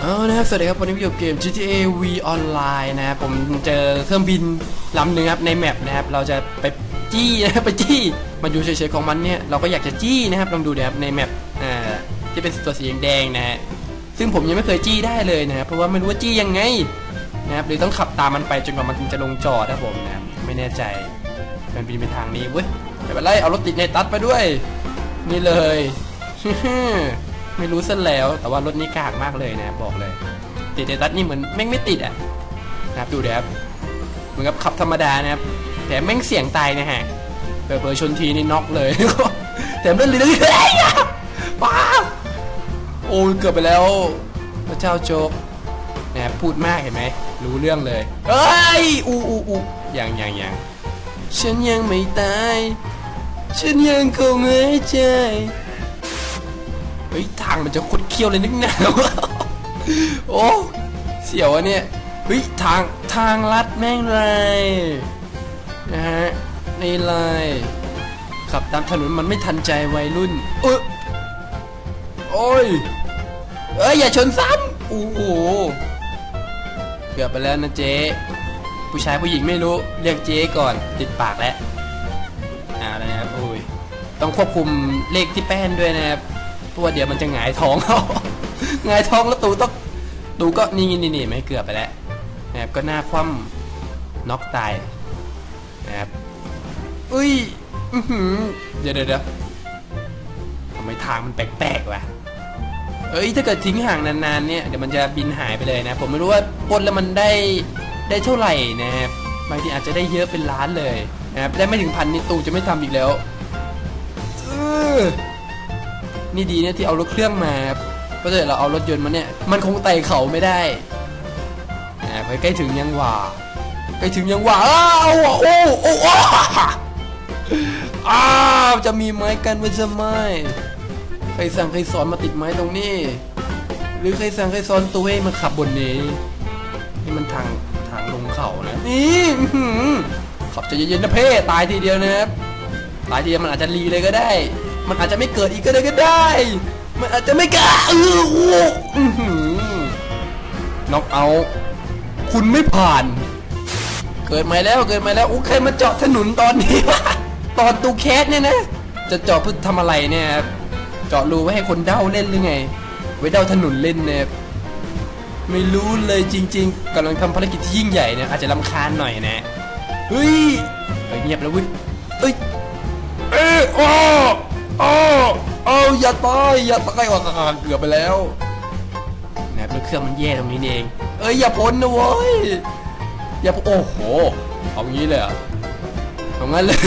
เอานะครับสวัสดีครับวันนี้อยู่เกม GTA V Online นะครับผมเจอเครื่องบินลำหนึ่งครับในแมปนะครับ เราจะไปจี้นะครับไปจี้มาดูเฉยๆของมันเนี่ยเราก็อยากจะจี้นะครับลองดูนะครับในแมปอ่าที่เป็นตัวสีแดงๆนะฮะซึ่งผมยังไม่เคยจี้ได้เลยนะครับเพราะว่าไม่รู้ว่าจี้ยังไงนะครับหรือต้องขับตามมันไปจนกว่ามันจะลงจอดนะผมนะครับไม่แน่ใจมันบินไปทางนี้เว้ยไม่เป็นไรเอารถติดในตัดไปด้วย นี่เลย ไม่รู้ซะแล้ว แต่ว่ารถนี้กากมากเลยนะบอกเลยติดในตัดนี่เหมือนแม่งไม่ติดอะนะครับดูเดี๋ยวครับเหมือนกับขับธรรมดานะครับ แต่แม่งเสียงตายนะฮะเปิดชนทีนี่น็อกเลย แต่เรื่องเรื่องอะไรอะป้าโอ้เกือบไปแล้ว พระเจ้าโจ๊กนะครับพูดมากเห็นไหมรู้เรื่องเลยเอ้ยอูอูอู้ยังอยังอยังฉันยังไม่ตายฉันยังคงหายใจ เฮ้ยทางมันจะคดเคี้ยวเลยนึกหนาวโอ้เสียวอะเนี่ยเฮ้ยทางทางลัดแม่งเลยนะฮะนี่เลยขับตามถนนมันไม่ทันใจวัยรุ่นเอยโอ้ยเอ้ยอย่าชนซ้ำโอ้โหเกือบไปแล้วนะเจ๊ผู้ชายผู้หญิงไม่รู้เรียกเจ๊ก่อนติดปากแล้วเอาแล้วนะครับโอ้ยต้องควบคุมเลขที่แป้นด้วยนะครับ เพราะว่าเดี๋ยวมันจะหงายท้องเอาหงายท้องแล้วตูต้องตูก็นี่นี่นี่ไม่เกือบไปแล้วนะครับก็หน้าคว่ำน็อกตายนะครับอุ้ยอื้อหือเดี๋ยวเดี๋ยวเดี๋ยวทำไมทางมันแปลกๆวะเอ้ยถ้าเกิดทิ้งห่างนานๆเนี่ยเดี๋ยวมันจะบินหายไปเลยนะ ผมไม่รู้ว่าปนแล้วมันได้ได้เท่าไหร่นะครับบางทีอาจจะได้เยอะเป็นล้านเลยนะครับได้ไม่ถึงพันนี่ตูจะไม่ทำอีกแล้ว เออ นี่ดีเนี่ยที่เอารถเครื่องมาครับเพราะถ้าเกิดเราเอารถยนต์มาเนี่ย มันคงไต่เขาไม่ได้อ่าใกล้ถึงยังหว่าใกล้ถึงยังหว่าอ้าวโอ้โอ้อ้าอ้าวจะมีไม้กันไว้จะไม่ใครสั่งใครสอนมาติดไม้ตรงนี้ หรือใครสั่งใครสอนตัวให้มาขับบนนี้นี่มันทางทางลงเขานะนี่ขับใจเย็นๆนะเพ่ตายทีเดียวนะครับตายทีเดียวมันอาจจะรีเลยก็ได้ มันอาจจะไม่เกิดอีกก็ได้ก็ได้ มันอาจจะไม่กล้าเออโอ้หือน็อกเอา คุณไม่ผ่าน เกิดมาแล้วเกิดมาแล้วอู้ใครมาเจาะถนนตอนนี้วะตอนตูแคสเนี่ยนะ จะเจาะเพื่อทำอะไรเนี่ยครับเจาะรูไว้ให้คนเด้าเล่นหรือไง ไว้เด้าถนนเล่นเนี่ยไม่รู้เลยจริง ๆกำลังทำภารกิจที่ยิ่งใหญ่เนี่ยอาจจะลำคาญหน่อยนะเฮ้ยเงียบแล้วเว้ยเอ้ยเอ้ยโอ้ อ้โอ้อย่าตายอย่าตายว่ะเกือบไปแล้วนะครับแล้วเครื่องมันแย่ตรงนี้นี่เอง เอ้ยอย่าพ้นนะเว้ยอย่าพ้นโอ้โหเอางี้เลยเหรอะเอางั้นเลย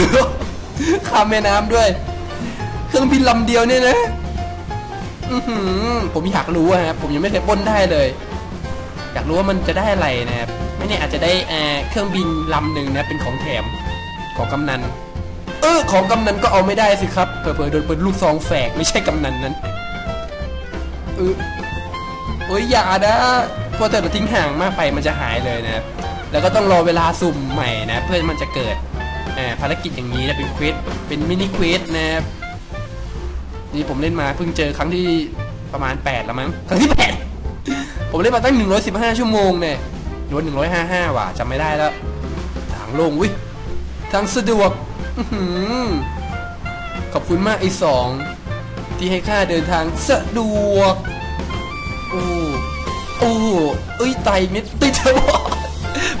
ข้ามแม่น้ำด้วย เครื่องบินลำเดียวเนี่ยนะอือหือผมอยากรู้อะครับผมยังไม่เคยปล้นได้เลย อยากรู้ว่ามันจะได้อะไรนะครับไม่แน่อาจจะได้เอ่อเครื่องบินลำหนึ่งนะเป็นของแถมของกำนัน เออของกำนันก็เอาไม่ได้สิครับเผลอๆโดนปืนลูกซองแฝกไม่ใช่กำนันนั้นเออเอ้ยอย่านะพราะแต่เราทิ้งห่างมากไปมันจะหายเลยนะแล้วก็ต้องรอเวลาสุ่มใหม่นะ เพื่อมันจะเกิดอ่าภารกิจอย่างนี้นะเป็นเควสเป็นมินิเควสนะครับนี่ผมเล่นมาเพิ่งเจอครั้งที่ประมาณ 8 แล้วมั้งครั้งที่8ผมเล่นมาตั้ง 115 ชั่วโมงเนี่ยหรือว่า155 ว่ะจำไม่ได้แล้วทางโลงวิ ทางสะดวกขอบคุณมากไอ้สองที่ให้ค่าเดินทางสะดวกโอ้โอ้เอ้ยไตเม็ดติดเถอะ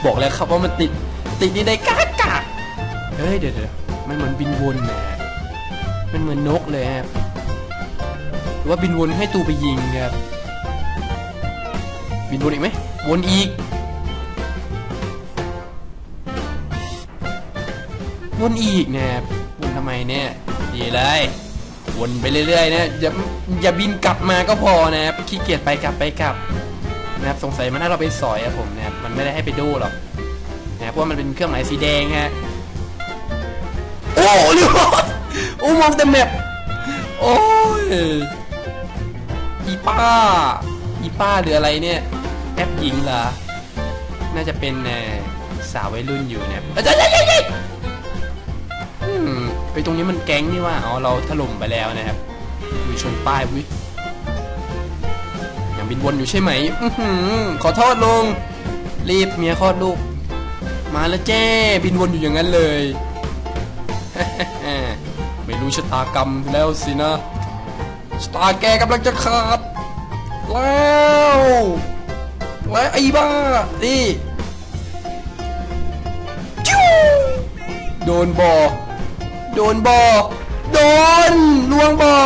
บอกแล้วครับว่ามันติด ติดนี่ได้กากาเฮ้ยเดี๋ยวเดี๋ยวมันเหมือนบินวนนะมันเหมือนนกเลยครับหรือว่าบินวนให้ตูไปยิงครับบินวนอีกไหมวนอีก วนอีกนะครับวนทำไมเนี่ยดีเลยวนไปเรื่อยๆนะอย่าอย่าบินกลับมาก็พอนะครับขี้เกียจไปกลับไปกลับนะครับสงสัยมันให้เราไปสอยอะผมนะครับมันไม่ได้ให้ไปดูหรอกนะครับเพราะว่ามันเป็นเครื่องหมายสีแดงฮะโอ้เรียบโอ้มองแต่แมปโอ้ยอีป้าอีป้าหรืออะไรเนี่ยแอปหญิงเหรอน่าจะเป็นเอ่อสาววัยรุ่นอยู่เนี่ย เอ้ยเอ้ยเอ้ยเอ้ยอืมไปตรงนี้มันแก๊งนี่ว่าอ๋อเราถล่มไปแล้วนะครับมีชนป้ายวิยังบินวนอยู่ใช่ไหมอขอโทษลุงรีบเมียคลอดลูก มาแล้วเจ้บินวนอยู่อย่างนั้นเลย ไม่รู้ชะตากรรมแล้วสินะชะตาแกกำลังจะขาดแล้วแล้วไอ้บ้านี่โดนบอ ดนบอโดนล่วงบอ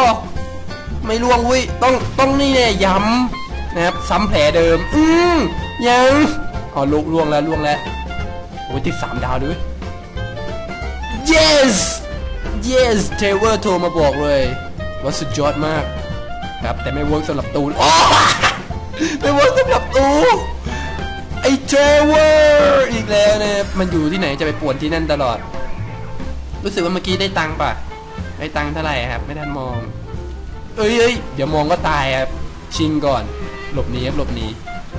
ไม่ล่วงว้ยต้องต้องนี่เนี่ยย้ำนะครับซ้ำแผลเดิม อืมยังอ๋อลวงลวงแล้วล่วงแล้วโอ้ยติดสามดาวด้วย yes yes เทเวอร์โทรมาบอกเลยว่าสุดยอดมากครับแต่ไม่เวิร์กสำหรับตูนอ๋อไม่เวิร์กสำหรับตูไอ้เทเวอร์อีกแล้วนะครับมันอยู่ที่ไหนจะไปป่วนที่นั่นตลอด รู้สึกว่าเมื่อกี้ได้ตังค์ป่ะได้ตังค์เท่าไหร่ครับ ไม่ทันมอง เอ้ยเอ้ยเดี๋ยวมองก็ตายครับ ชิงก่อน หลบหนีครับหลบหนี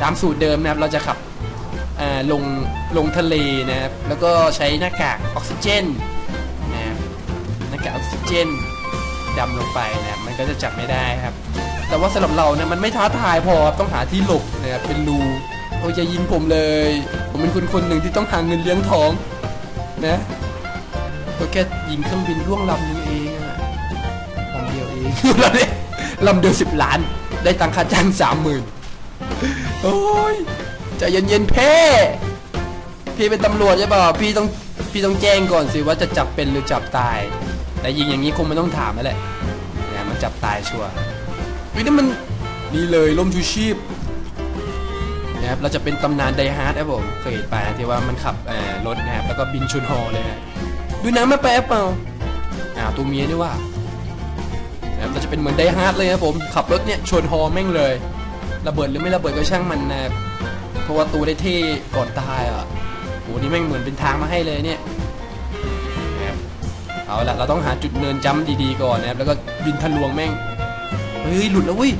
ตามสูตรเดิมนะครับ เราจะขับลงลงทะเลนะครับ แล้วก็ใช้หน้ากากออกซิเจนนะครับหน้ากากออกซิเจนดำลงไปนะครับมันก็จะจับไม่ได้ครับ แต่ว่าสำหรับเราเนี่ยมันไม่ท้าทายพอต้องหาที่หลบนะครับเป็นรูโอ้ยอย่ายิงผมเลย ผมเป็นคนคนหนึ่งที่ต้องหาเงินเลี้ยงท้องนะ ก็แค่ยิงเครื่องบินร่วงลำนึงเองลำเดียวเองลำเดียวลำเดียวสิบล้าน ได้ตังค่าจ้างสามหมื่นโอ้ยใจเย็นๆเพ่พี่เป็นตำรวจใช่ป่ะพี่ต้องพี่ต้องแจ้งก่อนสิว่าจะจับเป็นหรือจับตาย แต่ยิงอย่างนี้คงไม่ต้องถามแล้วแหละเนี่ยมันจับตายชัวร์วินี่มันนี่เลยล่มชูชีพนะครับเราจะเป็นตำนานไดฮาร์ดครับผมเคยเห็นไปนะที่ว่ามันขับรถนะครับแล้วก็บินชนฮอเลยนะ ดูน้ำมาแป๊บเปล่าอ่าตัวเมียนี่ว่านะครับเราจะเป็นเหมือนไดฮาร์ดเลยครับผม ขับรถเนี่ยชนฮอแม่งเลย ระเบิดหรือไม่ระเบิดก็ช่างมันนะเพราะว่าตัวได้เท่ก่อนตายอะโหนี่แม่งเหมือนเป็นทางมาให้เลยเนี่ยเอาละเราต้องหาจุดเนินจำดีๆก่อนนะครับแล้วก็บินทะลวงแม่งเฮ้ยหลุดแล้วเว้ย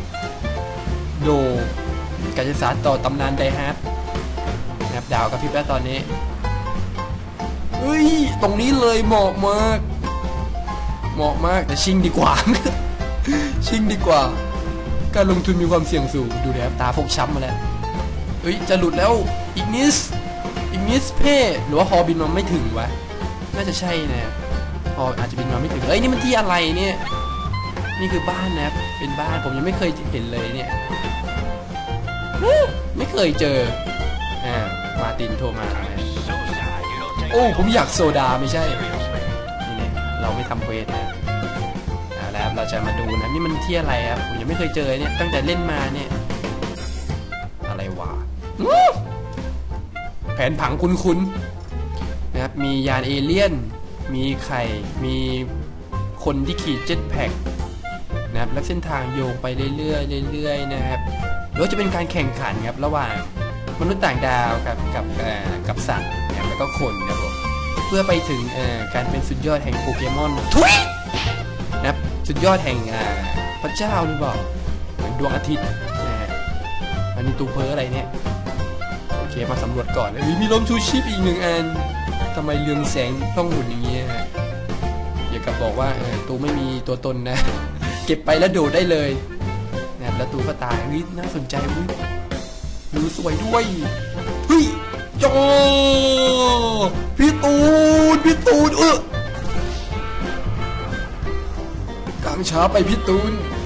โดการศึกษาต่อตำนานไดฮาร์ดนะครับดาวกับพี่แป๊ะตอนนี้ เฮ้ย ตรงนี้เลยเหมาะมาก เหมาะมากแต่ชิงดีกว่า ชิงดีกว่า การลงทุนมีความเสี่ยงสูง ดูนะครับตาฟกช้ำมาแล้วเฮ้ย จะหลุดแล้ว อีกนิส อีกนิสเพ่หรือว่าฮอบินมาไม่ถึงวะ น่าจะใช่นะฮออาจจะบินมาไม่ถึงเอ้ย นี่มันที่อะไรเนี่ย นี่คือบ้านนะ เป็นบ้านผมยังไม่เคยเห็นเลยเนี่ย ไม่เคยเจอ อ่า มาตินโทรมา อ้ผมอยากโซดาไม่ใช่ นี่เนี่ยเราไม่ทำเควสนะเอาแล้วเราจะมาดูนะนี่มันที่อะไรครับผมยังไม่เคยเจอเนี่ยตั้งแต่เล่นมาเนี่ย อะไรวะแผนผังคุ้นๆนะครับมียานเอเลี่ยน มีไข่ มีคนที่ขี่เจ็ตแพ็กนะครับและเส้นทางโยงไปเรื่อยๆเรื่อยๆนะครับหรือว่าจะเป็นการแข่งขันครับระหว่างมนุษย์ต่างดาวกับกับกับสัตว์ นะครับแล้วก็คนนะครับผมเพื่อไปถึงการเป็นสุดยอดแห่งโปเกมอนทุยนะครับสุดยอดแห่งพระเจ้าหรือเปล่าเหมือนดวงอาทิตย์นะฮะอันนี้ตูเพออะไรเนี่ยโอเคมาสำรวจก่อนเฮ้ยมีลมชูชีพอีกหนึ่งอันทำไมเรืองแสงต้องหมุนอย่างเงี้ยอย่ากับบอกว่าตูไม่มีตัวตนนะ เก็บไปแล้วโดดได้เลยนะแล้วตูก็ตายเฮ้ยน่าสนใจเว้ยดูสวยด้วยเฮ้ย จอพี่ตูนพี่ตูนเออกลางช้าไปพี่ตูน